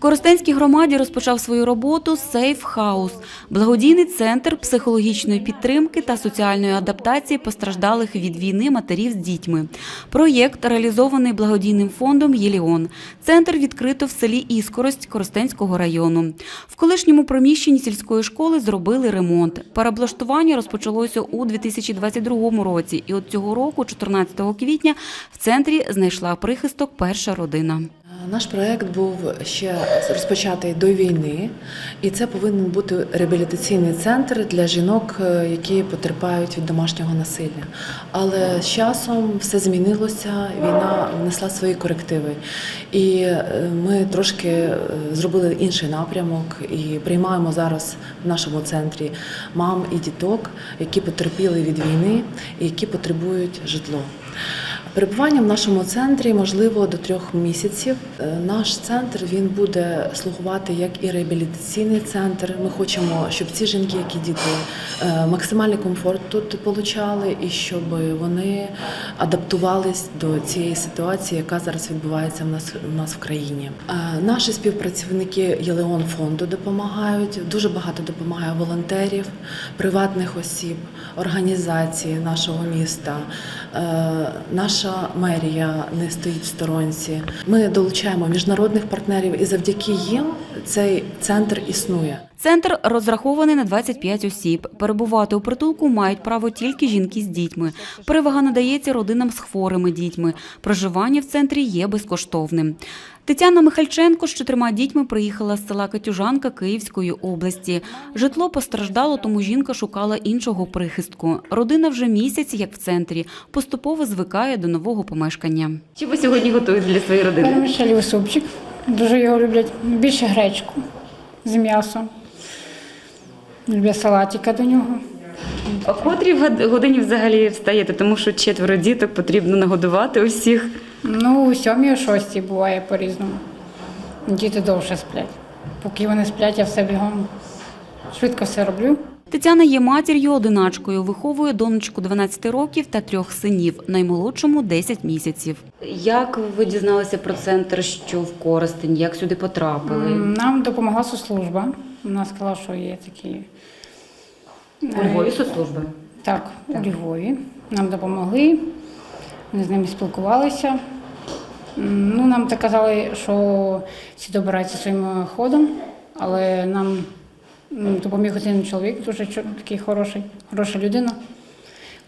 Коростенській громаді розпочав свою роботу Сейф Хаус – благодійний центр психологічної підтримки та соціальної адаптації постраждалих від війни матерів з дітьми. Проєкт реалізований благодійним фондом Єліон. Центр відкрито в селі Іскорость Коростенського району. В колишньому приміщенні сільської школи зробили ремонт. Переоблаштування розпочалося у 2022 році, і от цього року, 14 квітня, в центрі знайшла прихисток перша родина. Наш проект був ще розпочатий до війни, і це повинен бути реабілітаційний центр для жінок, е, які потерпають від домашнього насилля. Але з часом все змінилося, війна внесла свої корективи. І е, ми трошки е, зробили інший напрямок і приймаємо зараз в нашому центрі мам і діток, які потерпіли від війни і які потребують житло. Перебування в нашому центрі можливо до трьох місяців. Е, Наш центр він буде слугувати як і реабілітаційний центр. Ми хочемо, щоб ці жінки, як і діти, е, максимальний комфорт тут отримали, і щоб вони адаптувались до цієї ситуації, яка зараз відбувається в нас в нас в країні. Е, Наші співпрацівники Єлеон фонду допомагають. Дуже багато допомагає волонтерів, приватних осіб, організацій нашого міста. Е, Наша мерія не стоїть в сторонці. Ми долучаємо міжнародних партнерів, і завдяки їм цей центр існує. Центр розрахований на 25 осіб. Перебувати у притулку мають право тільки жінки з дітьми. Перевага надається родинам з хворими дітьми. Проживання в центрі є безкоштовним. Тетяна Михальченко з чотирма дітьми приїхала з села Катюжанка Київської області. Житло постраждало, тому жінка шукала іншого прихистку. Родина вже місяць, як в центрі, поступово звикає до нового помешкання. Чи ви сьогодні готуєте для своєї родини? Перемішалів супчик. Дуже його люблять. Більше гречку з м'ясом. Люблять салатика до нього. О котрій год- годині взагалі встаєте, тому що четверо діток потрібно нагодувати усіх. Ну, у сьомій, о шостій буває по-різному. Діти довше сплять. Поки вони сплять, я все бігом. Швидко все роблю. Тетяна є матір'ю одиначкою, виховує донечку 12 років та трьох синів, наймолодшому 10 місяців. Як ви дізналися про центр, що в Коростень, як сюди потрапили? Нам допомогла соцслужба. Вона сказала, що є такі. У Львові соцслужби. Так, у Львові. Нам допомогли, ми з ними спілкувалися. Ну, нам так казали, що всі добираються своїм ходом, але нам допоміг один чоловік, дуже такий хороший, хороша людина.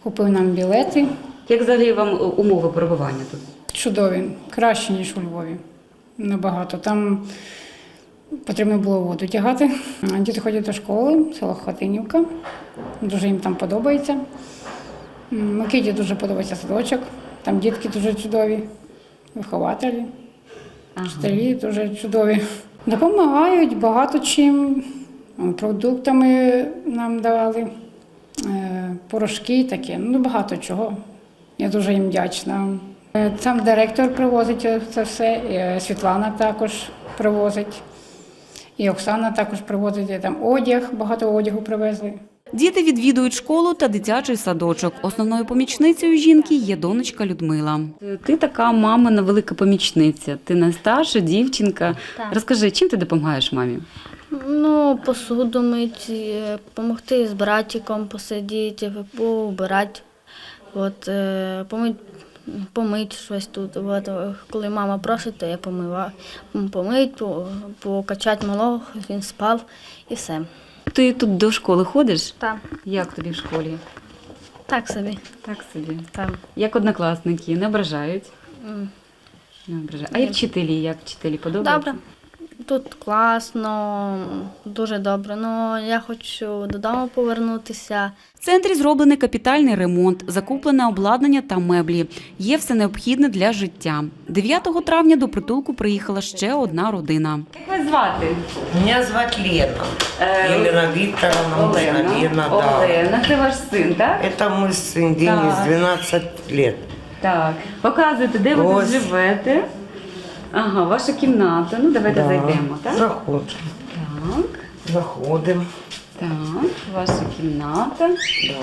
Купив нам білети. Як взагалі вам е, умови перебування тут? Чудові, краще, ніж у Львові. Набагато. Там потрібно було воду тягати. Діти ходять до школи, село Хатинівка. Дуже їм там подобається. Микиті дуже подобається садочок. Там дітки дуже чудові, вихователі, вчителі дуже чудові. Допомагають багато чим. Продуктами нам давали, е, порошки таке, ну багато чого. Я дуже їм вдячна. Е, Сам директор привозить це все, е, Світлана також привозить, і Оксана також привозить там одяг, багато одягу привезли. Діти відвідують школу та дитячий садочок. Основною помічницею жінки є донечка Людмила. Ти така мамина велика помічниця. Ти найстарша дівчинка. Так. Розкажи, чим ти допомагаєш мамі? Ну, посуду мить, допомогти з братиком посидіти, поубирати, от, е, помить, помить щось тут. От, е, коли мама просить, то я помиваю. Помить, по- покачати малого, він спав і все. Ти тут до школи ходиш? Так, Як тобі в школі? так собі. Так собі. Там. Як однокласники, не ображають? Mm. Не ображають. А як вчителі? Як вчителі подобаються? Добре. Тут класно, дуже добре. Ну, я хочу додому повернутися. В центрі зроблений капітальний ремонт, закуплене обладнання та меблі. Є все необхідне для життя. 9 травня до притулку приїхала ще одна родина. Як вас звати? Меня зовут Лена. Э, Елена Викторовна, мужа Лена, да. Олена, це ваш син, так? Это мой сын Денис, Так. 12 лет. Так. Показуйте, де ви тут Ось. живете. Ага, ваша кімната. Ну, давайте Да. зайдемо, так? Заходим. Так. Заходим. Так, ваша кімната.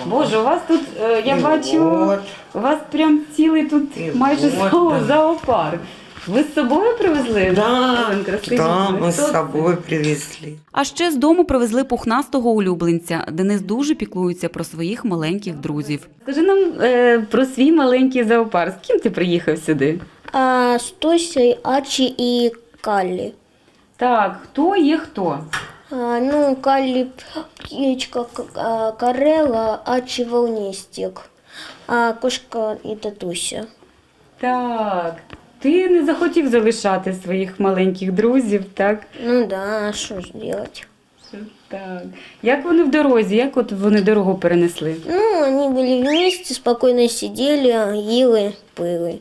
Боже, у вас тут, е, я І бачу, от. у вас прям цілий тут І майже от, да. зоопарк. Ви з собою привезли? Да, Оленка, розкажіть, да, мы хто с це? собой привезли. А ще з дому привезли пухнастого улюбленця. Денис дуже піклується про своїх маленьких друзів. Скажи нам е, про свій маленький зоопарк. З ким ти приїхав сюди? А, с Тосей, Арчи и Калли. Так, хто є хто? А, ну, Калли птичка к- а, Карелла, Арчи волнистик. А кошка и Татуся. Так, ти не захотів залишати своїх маленьких друзів, так? Ну да, а что ж делать? Так. Як вони в дорозі? Як от вони дорогу перенесли? Ну, они были вместе, спокойно сидели, ели, пыли.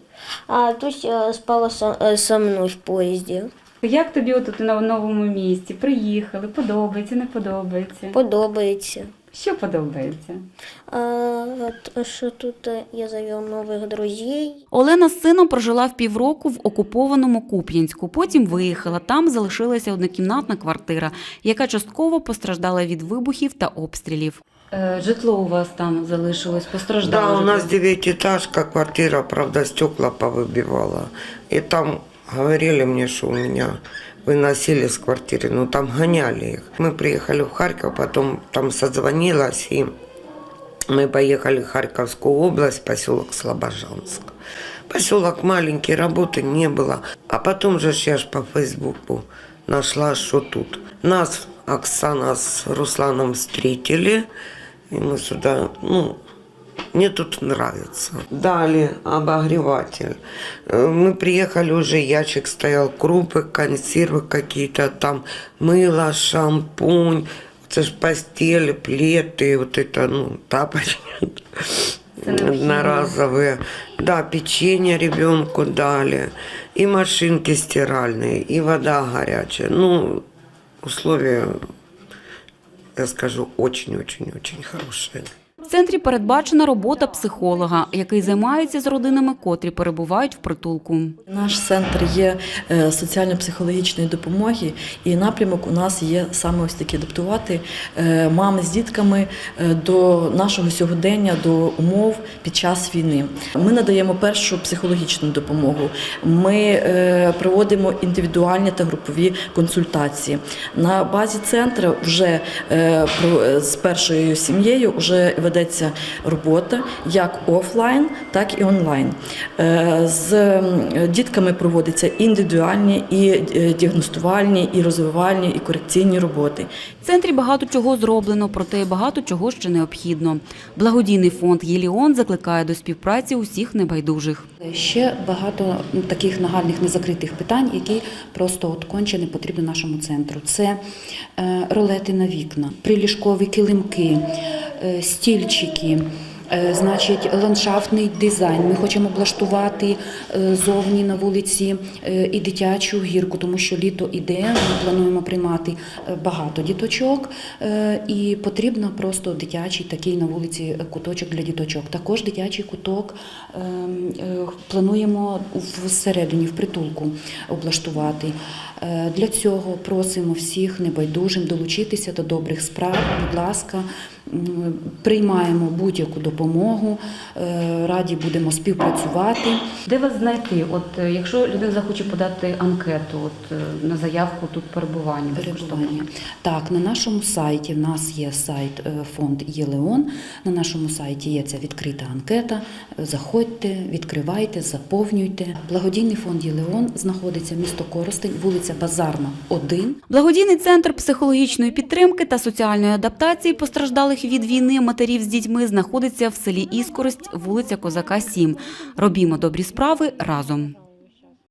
А Туся спала со, э, со мной в поезде. Як тобі от на новому місці? Приїхали, подобається, не подобається? Подобається. Що подобається? А, от, що тут е, я завел нових друзей. Олена з сином прожила в півроку в окупованому Куп'янську. Потім виїхала. Там залишилася однокімнатна квартира, яка частково постраждала від вибухів та обстрілів. Житло у вас там залишилось, Да, у нас девятиэтажка, квартира, правда, стекла повыбивала. И там говорили мне, что у меня выносили с квартиры, ну там гоняли их. Мы приехали в Харьков, потом там созвонилась, и мы поехали в Харьковскую область, поселок Слобожанск. Поселок маленький, работы не было. А потом же я ж по Фейсбуку нашла, что тут. Нас Оксана с Русланом встретили, и мы сюда, ну, мне тут нравится. Дали обогреватель. Э, Мы приехали уже, ящик стоял, крупы, консервы какие-то, там мыло, шампунь, это ж постели, плеты, вот это, ну, тапочки одноразовые. Да, печенье ребенку дали, и машинки стиральные, и вода горячая. Ну, условия, я скажу, очень-очень-очень хорошие. Центрі передбачена робота психолога, який займається з родинами, котрі перебувають в притулку. Наш центр є е, соціально-психологічної допомоги, і напрямок у нас є саме ось таки адаптувати е, мами з дітками е, до нашого сьогодення, до умов під час війни. Ми надаємо першу психологічну допомогу. Ми проводимо індивідуальні та групові консультації. На базі центру вже з першою сім'єю вже ведеться робота як офлайн, так і онлайн. Е, З дітками проводяться індивідуальні і е, діагностувальні, і розвивальні, і корекційні роботи. В центрі багато чого зроблено, проте багато чого ще необхідно. Благодійний фонд Єліон закликає до співпраці усіх небайдужих. Ще багато ну, таких нагальних незакритих питань, які просто от конче не потрібні нашому центру. Це е, ролети на вікна, приліжкові килимки, стільчики. е, Значить, ландшафтний дизайн. Ми хочемо облаштувати е, зовні на вулиці е, і дитячу гірку, тому що літо іде. Ми плануємо приймати е, багато діточок, е, і потрібно просто дитячий такий на вулиці куточок для діточок. Також дитячий куток е, е, плануємо всередині, в притулку облаштувати. Е, Для цього просимо всіх небайдужим долучитися до добрих справ. Будь ласка, приймаємо будь-яку допомогу, е, раді будемо співпрацювати. Де вас знайти? От е, якщо людина захоче подати анкету от, е, на заявку тут перебування, Перебування. Так, на нашому сайті в нас є сайт фонд Єлеон. На нашому сайті є ця відкрита анкета. Заходьте, відкривайте, заповнюйте. Благодійний фонд Єлеон знаходиться місто Коростень, вулиця Базарна, 1. Благодійний центр психологічної підтримки та соціальної адаптації постраждалих від війни матерів з дітьми знаходиться в селі Іскорость, вулиця Козака 7. Робімо добрі справи разом.